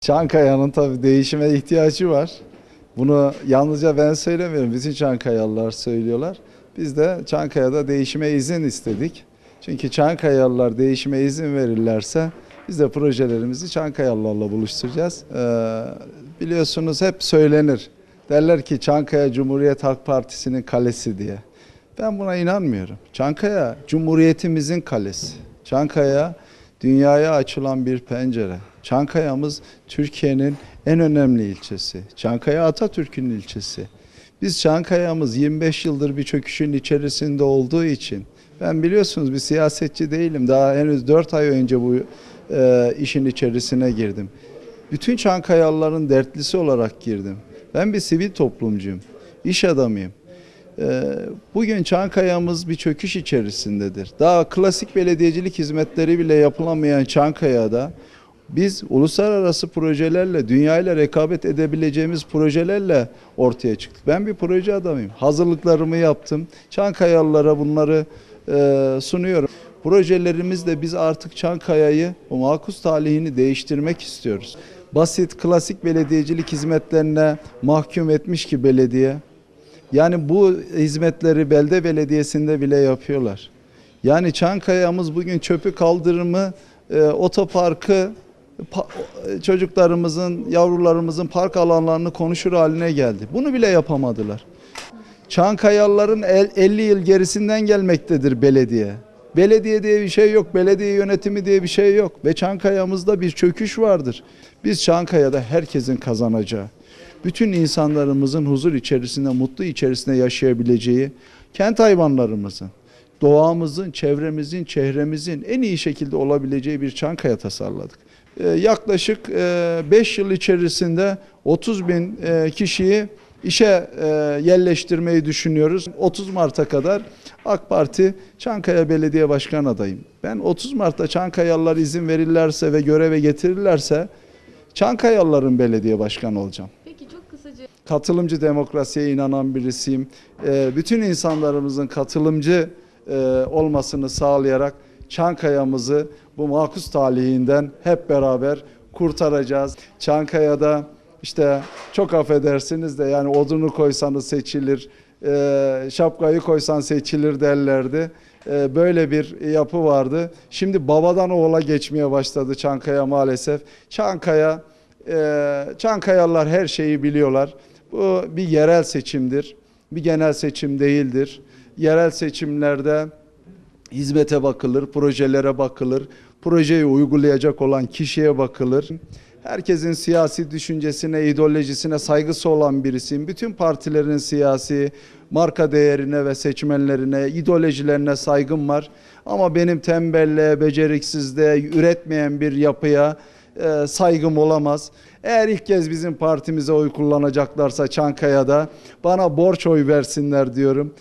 Çankaya'nın tabii değişime ihtiyacı var. Bunu yalnızca ben söylemiyorum. Bütün Çankayalılar söylüyorlar. Biz de Çankaya'da değişime izin istedik. Çünkü Çankayalılar değişime izin verirlerse biz de projelerimizi Çankayalılarla buluşturacağız. Ee, biliyorsunuz hep söylenir. Derler ki Çankaya Cumhuriyet Halk Partisi'nin kalesi diye. Ben buna inanmıyorum. Çankaya Cumhuriyetimizin kalesi. Çankaya dünyaya açılan bir pencere. Çankaya'mız Türkiye'nin en önemli ilçesi. Çankaya Atatürk'ün ilçesi. Biz Çankaya'mız 25 yıldır bir çöküşün içerisinde olduğu için ben biliyorsunuz bir siyasetçi değilim. Daha henüz 4 ay önce bu e, işin içerisine girdim. Bütün Çankayalıların dertlisi olarak girdim. Ben bir sivil toplumcuyum. iş adamıyım. Ee, Bugün Çankaya'mız bir çöküş içerisindedir. Daha klasik belediyecilik hizmetleri bile yapılamayan Çankaya'da biz uluslararası projelerle, dünyayla rekabet edebileceğimiz projelerle ortaya çıktık. Ben bir proje adamıyım. Hazırlıklarımı yaptım. Çankayalılara bunları e, sunuyorum. Projelerimizle biz artık Çankaya'yı, o makus talihini değiştirmek istiyoruz. Basit, klasik belediyecilik hizmetlerine mahkum etmiş ki belediye, yani bu hizmetleri belde belediyesinde bile yapıyorlar. Yani Çankaya'mız bugün çöpü kaldırımı, e, otoparkı, pa- çocuklarımızın, yavrularımızın park alanlarını konuşur haline geldi. Bunu bile yapamadılar. Çankayalıların el- 50 yıl gerisinden gelmektedir belediye. Belediye diye bir şey yok, belediye yönetimi diye bir şey yok ve Çankaya'mızda bir çöküş vardır. Biz Çankaya'da herkesin kazanacağı, bütün insanlarımızın huzur içerisinde, mutlu içerisinde yaşayabileceği, kent hayvanlarımızın, doğamızın, çevremizin, çehremizin en iyi şekilde olabileceği bir Çankaya tasarladık. Ee, yaklaşık 5 yıl içerisinde 30 bin e, kişiyi işe e, yerleştirmeyi düşünüyoruz. 30 Mart'a kadar AK Parti Çankaya Belediye Başkan adayım. Ben 30 Mart'ta Çankayalılar izin verirlerse ve göreve getirirlerse Çankayalıların belediye başkanı olacağım Peki çok kısaca katılımcı demokrasiye inanan birisiyim. Ee, bütün insanlarımızın katılımcı e, olmasını sağlayarak Çankaya'mızı bu makus talihinden hep beraber kurtaracağız. Çankaya'da işte çok affedersiniz de yani odunu koysanız seçilir, e, şapkayı koysan seçilir derlerdi. E, böyle bir yapı vardı. Şimdi babadan oğula geçmeye başladı Çankaya maalesef. Çankaya ee, Çankayalılar her şeyi biliyorlar. Bu bir yerel seçimdir. Bir genel seçim değildir. Yerel seçimlerde hizmete bakılır, projelere bakılır. Projeyi uygulayacak olan kişiye bakılır. Herkesin siyasi düşüncesine, ideolojisine saygısı olan birisiyim. Bütün partilerin siyasi marka değerine ve seçmenlerine, ideolojilerine saygım var. Ama benim tembelliğe, beceriksizliğe, üretmeyen bir yapıya e, saygım olamaz. Eğer ilk kez bizim partimize oy kullanacaklarsa Çankaya'da bana borç oy versinler diyorum.